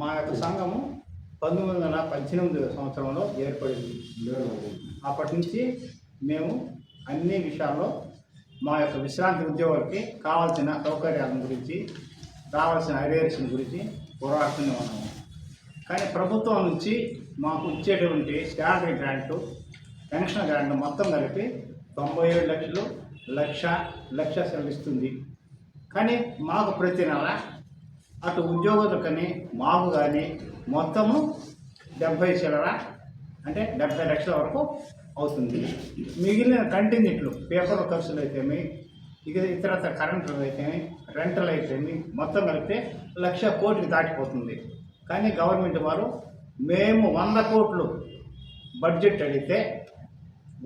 మా యొక్క సంఘము పంతొమ్మిది వందల పద్దెనిమిది సంవత్సరంలో ఏర్పడింది. అప్పటి నుంచి మేము అన్ని విషయాల్లో మా యొక్క విశ్రాంతి ఉద్యోగులకి కావాల్సిన సౌకర్యాల గురించి రావాల్సిన అరియర్స్ గురించి పోరాడుతూనే ఉన్నాము. కానీ ప్రభుత్వం నుంచి మాకు ఇచ్చేటువంటి శాలరీ గ్రాంటు పెన్షన్ గ్రాంట్ మొత్తం కలిపి తొంభై ఏడు లక్షలు లక్ష లక్ష సెలవిస్తుంది. కానీ మాకు ప్రతి నెల అటు ఉద్యోగులకని మాకు కానీ మొత్తము డెబ్భై చిల్లర అంటే డెబ్భై లక్షల వరకు అవుతుంది. మిగిలిన కంటిన్యూట్లు పేపర్ ఖర్చులు అయితేమి ఇక ఇతరత్ర కరెంట్లు అయితేమి రెంటలు అయితేమి మొత్తం కలిపితే లక్ష కోట్లు దాటిపోతుంది. కానీ గవర్నమెంట్ వారు మేము వంద కోట్లు బడ్జెట్ అడిగితే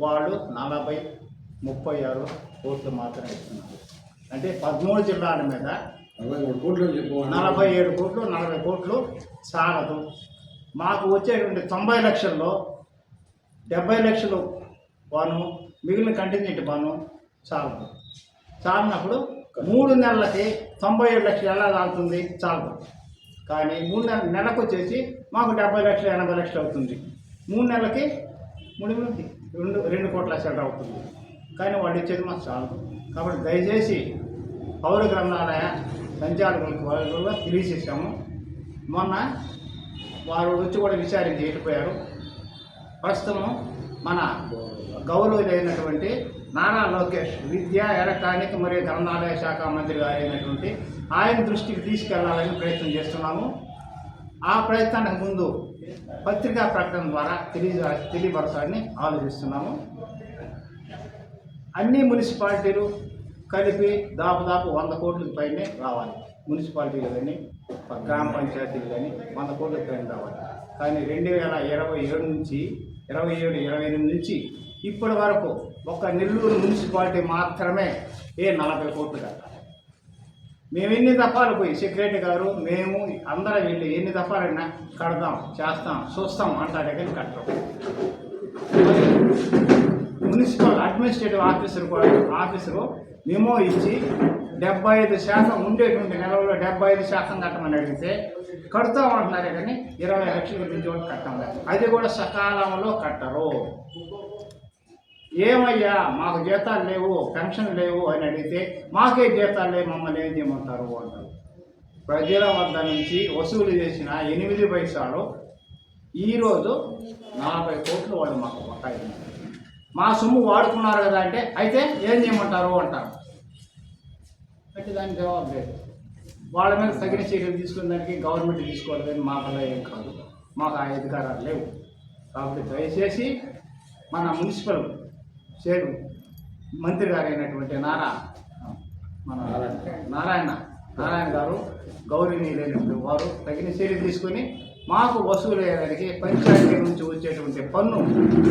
వాళ్ళు నలభై ముప్పై ఆరు కోట్లు మాత్రమే ఇస్తున్నారు. అంటే పదమూడు జిల్లాల మీద నలభై ఏడు కోట్లు నలభై కోట్లు చాలదు మాకు వచ్చేటువంటి తొంభై లక్షల్లో డెబ్బై లక్షలు బాను మిగిలిన కంటిన్యూటీ బాను చాలదు చాలినప్పుడు మూడు నెలలకి తొంభై ఏడు లక్షలు ఎలా చాలుతుంది చాలదు కానీ మూడు నెల నెలకు వచ్చేసి మాకు డెబ్బై లక్షలు ఎనభై లక్షలు అవుతుంది. మూడు నెలలకి మూడు రెండు రెండు కోట్ల లక్షలు అవుతుంది. కానీ వాళ్ళు ఇచ్చేది మాకు చాలదు కాబట్టి దయచేసి పౌర గ్రంథాలయ సంచాలకులకు వాళ్ళు కూడా తెలియజేశాము. మొన్న వారు వచ్చి కూడా విచారించి వెళ్ళిపోయారు ప్రస్తుతం మన గౌరవులైనటువంటి నారా లోకేష్ విద్య ఎలక్ట్రానిక్ మరియు గ్రంథాలయ శాఖ మంత్రి అయినటువంటి ఆయన దృష్టికి తీసుకెళ్ళాలని ప్రయత్నం చేస్తున్నాము. ఆ ప్రయత్నానికి ముందు పత్రికా ప్రకటన ద్వారా తెలియ తెలియపరచాలని ఆలోచిస్తున్నాము. అన్ని మున్సిపాలిటీలు కలిపి దాదాపు వంద కోట్లకు పైనే రావాలి. మున్సిపాలిటీలు కానీ గ్రామ పంచాయతీలు కానీ వంద కోట్లకు పైన రావాలి. కానీ రెండు వేల ఇరవై ఏడు నుంచి ఇరవై ఏడు ఇరవై ఎనిమిది నుంచి ఇప్పటి వరకు ఒక నెల్లూరు మున్సిపాలిటీ మాత్రమే ఏ నలభై కోట్లు కట్టాలి. మేము ఎన్ని దఫాలు పోయి సెక్రటరీ గారు మేము అందరం వెళ్ళి ఎన్ని దఫాలైనా కడదాం చేస్తాం చూస్తాం అంటాడే కానీ కట్టడం మున్సిపల్ అడ్మినిస్ట్రేటివ్ ఆఫీసర్ కూడా ఆఫీసరు మెమో ఇచ్చి డెబ్బై ఐదు శాతం ఉండేటువంటి నెలలో డెబ్బై ఐదు శాతం కట్టమని అడిగితే కడతాం అంటున్నారే కానీ ఇరవై లక్షల గురించి కూడా కట్టం అది కూడా సకాలంలో కట్టరు. ఏమయ్యా మాకు జీతాలు లేవు పెన్షన్ లేవు అని అడిగితే మాకే జీతాలు లేవు మమ్మల్ని ఏం చేయమంటారు అంటారు. ప్రజల వద్ద నుంచి వసూలు చేసిన ఎనిమిది పైసలు ఈరోజు నలభై కోట్లు వాళ్ళు మాకు బకాయి మా సొమ్ము వాడుకున్నారు కదా అంటే అయితే ఏం చేయమంటారు అంటారు. అంటే దానికి జవాబు లేదు. వాళ్ళ మీద తగిన చర్యలు తీసుకున్న దానికి గవర్నమెంట్ తీసుకోవాలి కానీ మా వల్ల ఏం కాదు. మాకు ఆ అధికారాలు లేవు. కాబట్టి దయచేసి మన మున్సిపల్ చేరు మంత్రి గారు అయినటువంటి నారా మన నారాయణ. నారాయణ గారు గౌరవనీయులైనటువంటి వారు తగిన చర్య తీసుకొని మాకు వసూలయ్యేదానికి పంచాయతీ నుంచి వచ్చేటువంటి పన్ను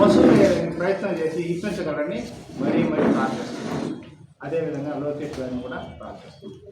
వసూలయ్యేదానికి ప్రయత్నం చేసి ఇప్పించగలని మరీ మరీ ప్రార్థిస్తున్నాం. అదేవిధంగా లోకేష్ గారిని కూడా ప్రార్థిస్తున్నాం.